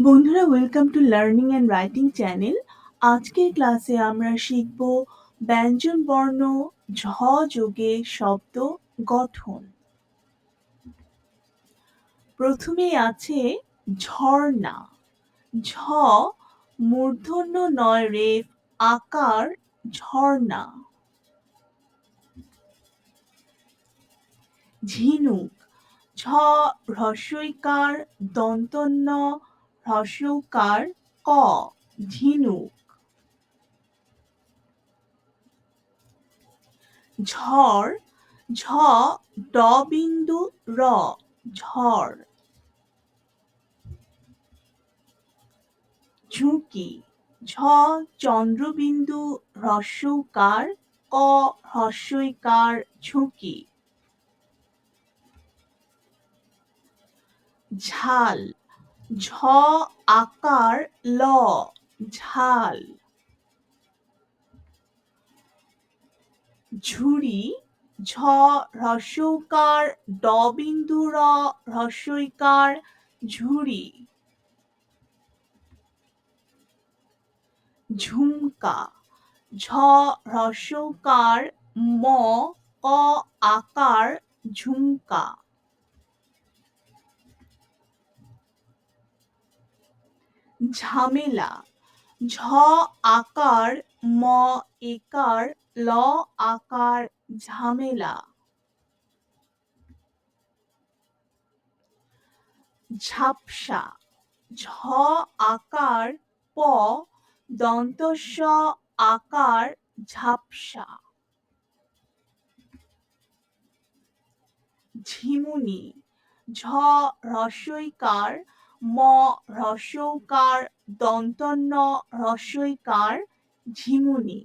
বন্ধুরা welcome to learning and writing channel আজকের ক্লাসে আমরা শিখব ব্যঞ্জন বর্ণ, ঝ যোগে শব্দ গঠন। প্রথমেই আছে ঝর্ণা। ঝ মূর্ধন্য নয় রেফ আকার ঝর্ণা। ঝিনুক। ঝ হ্রস্বইকার দন্তন্য হ্রস্বকার ক, ঝিনুক। ঝড়, ঝ, ড বিন্দু, র, ঝড়। ঝুঁকি, ঝ, চন্দ্রবিন্দু, হ্রস্বকার, ক, হ্রস্বইকার, ঝুঁকি। ঝাল ঝ আকার ল, ঝাল। ঝুড়ি, ঝ হ্রস্বকার ড বিন্দু র হ্রস্বইকার ঝুড়ি। ঝুমকা, ঝ হ্রস্বকার ম ক আকার, ঝুমকা। ঝামেলা। ঝ আকার, ম একার, ল আকার ঝামেলা। ঝাপসা। ঝ আকার, প দন্তস্ব আকার ঝাপসা। ঝিমুনি। ঝ হ্রস্বইকার ম হ্রস্বকার দন্তন্য হ্রস্বইকার ঝিমুনি।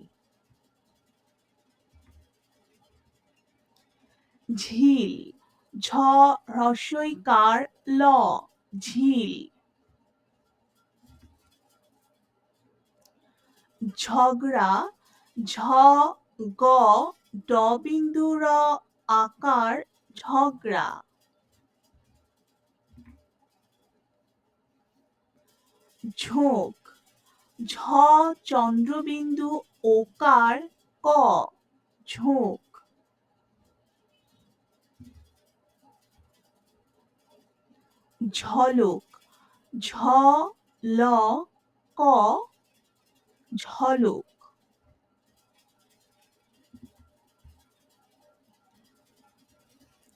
ঝিল, ঝ হ্রস্বইকার ল, ঝিল। ঝগড়া, ঝ গ, ড বিন্দু র আকার ঝগড়া। ঝোঁক। ঝ চন্দ্রবিন্দু ওকার ক ঝোঁক। ঝলক। ঝ ল ক ঝলক।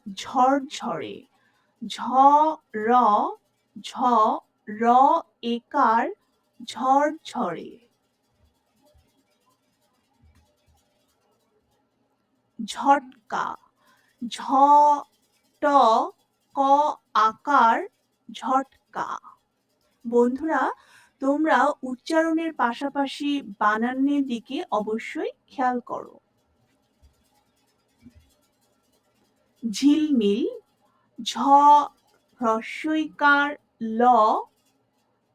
ঝরঝরে। ঝ র ঝ র একার ঝরঝরে। ঝটকা। ঝ, ট, ক আকার ঝটকা। বন্ধুরা, তোমরা উচ্চারণের পাশাপাশি বানানের দিকে অবশ্যই খেয়াল করো। ঝিলমিল। ঝ, হ্রস্বইকার ল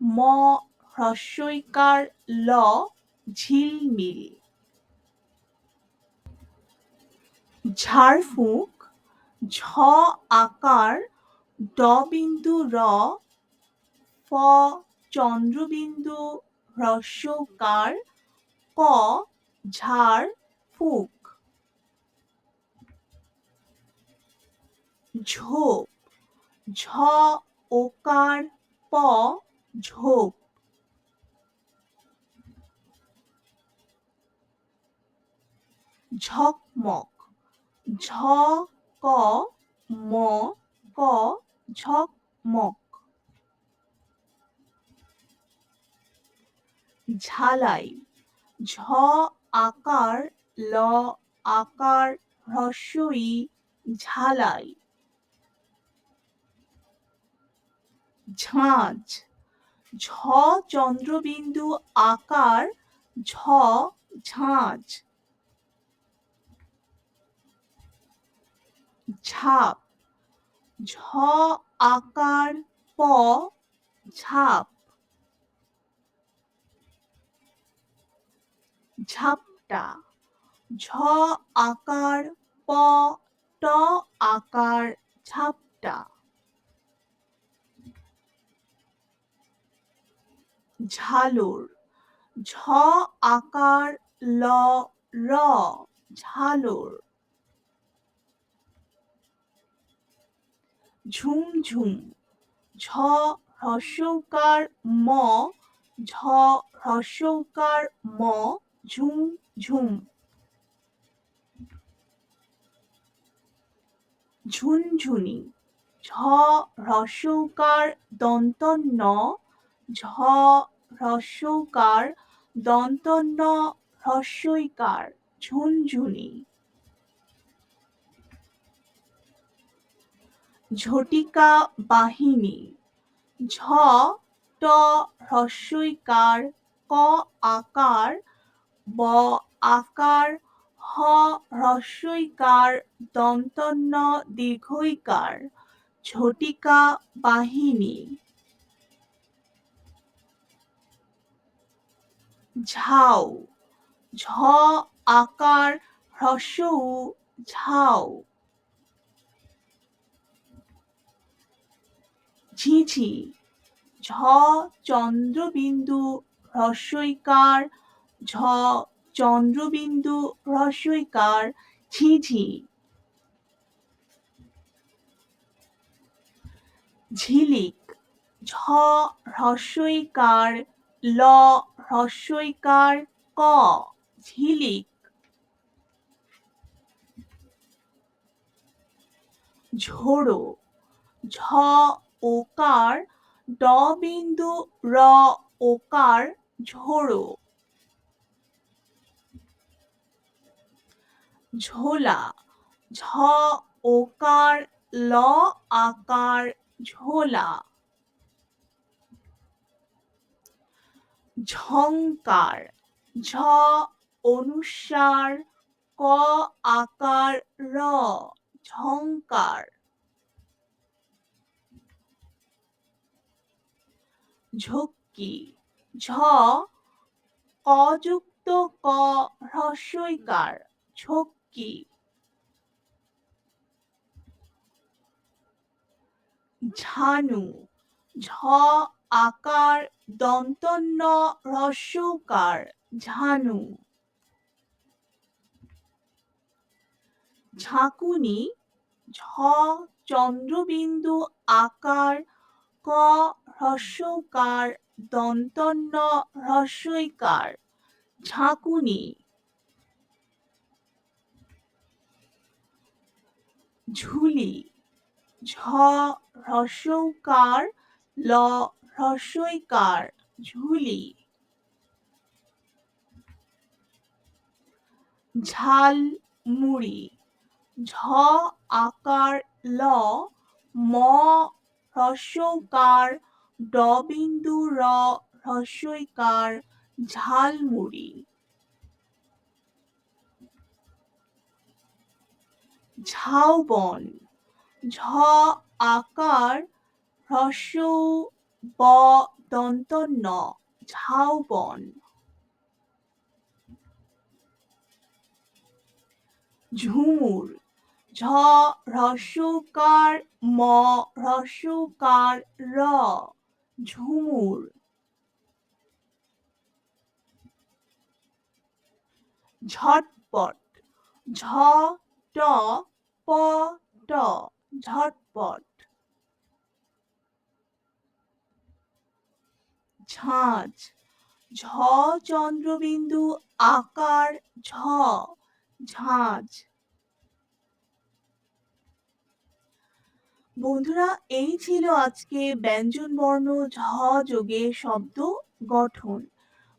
ম হ্রস্বইকার, ল ঝিলমিল। ঝাড়ফুঁক, ঝ আকার, ড বিন্দু র, ফ চন্দ্রবিন্দু হ্রস্বকার, ক ঝাড় ফুক ঝোপ, ঝ ওকার, প ঝোপ। ঝকমক। ঝ ক ম ক ঝকমক। ঝালাই। ঝ আকার ল আকার হ্রস্বই, ঝালাই। ঝাঁঝ ঝ চন্দ্রবিন্দু আকার, ঝ ঝাঁঝ ঝাপ। ঝ আকার, প ঝাপ। ঝাপটা। ঝ আকার, প ট আকার, ঝাপটা। ঝালর। ঝ আকার ল র, ঝালর। ঝুমঝুম ঝ হ্রস্বকার ম, ঝ হ্রস্বকার ম, ঝুম ঝুম। ঝুনঝুনি। ঝ হ্রস্বকার দন্ত ন ঝ হ্রস্বকার দন্ত ন হ্রস্বইকার ঝুনঝুনি ঝটিকা বাহিনী ঝ ট হ্রস্বইকার ক আকার ব আকার হ হ্রস্বইকার দন্তন্য দীর্ঘইকার ঝটিকা বাহিনী ঝাউ ঝ আকার হ্রস্ব ঝাউ ঝিঝি। ঝ চন্দ্রবিন্দু হ্রস্বইকার। ঝ চন্দ্রবিন্দু হ্রস্বইকার। ঝিঝি। ঝিলিক। ঝ হ্রস্বইকার। ল হ্রস্বইকার ক ঝিলিক। ঝোড়ো, ঝ ওকার, ড বিন্দু র ওকার, ঝোড়ো। ঝোলা, ঝ ওকার, ল আকার, ঝোলা। ঝংকার। ঝ অনুসার, ক আকার, র ঝংকার। ঝক্কি, ঝ কযুক্ত ক হ্রস্বইকার, ঝক্কি। ঝানু, ঝ আকার দন্তন্য হ্রস্বকার ঝানু। ঝাঁকুনি, ঝ, চন্দ্রবিন্দু আকার, ক হ্রস্বকার দন্তন্য হ্রস্বইকার ঝাঁকুনি। ঝুলি, ঝ হ্রস্বকার ল হ্রস্বইকার ঝুলি। ঝাল মুড়ি। ঝ আকার ল ম হ্রস্বকার ড বিন্দু র হ্রস্বইকার ঝালমুড়ি ঝাউবন। ঝ আকার হ্রস্ব ব দন্ত ন ঝাউবন ঝুমুর ঝ হ্রস্বকার ম হ্রস্বকার র ঝুমুর ঝটপট ঝ ট প ট ঝটপট ঝাঁঝ ঝ চন্দ্রবিন্দু আকার ঝ ঝাঁঝ বন্ধুরা, এই ছিল আজকে ব্যঞ্জন বর্ণ ঝ যোগে শব্দ গঠন।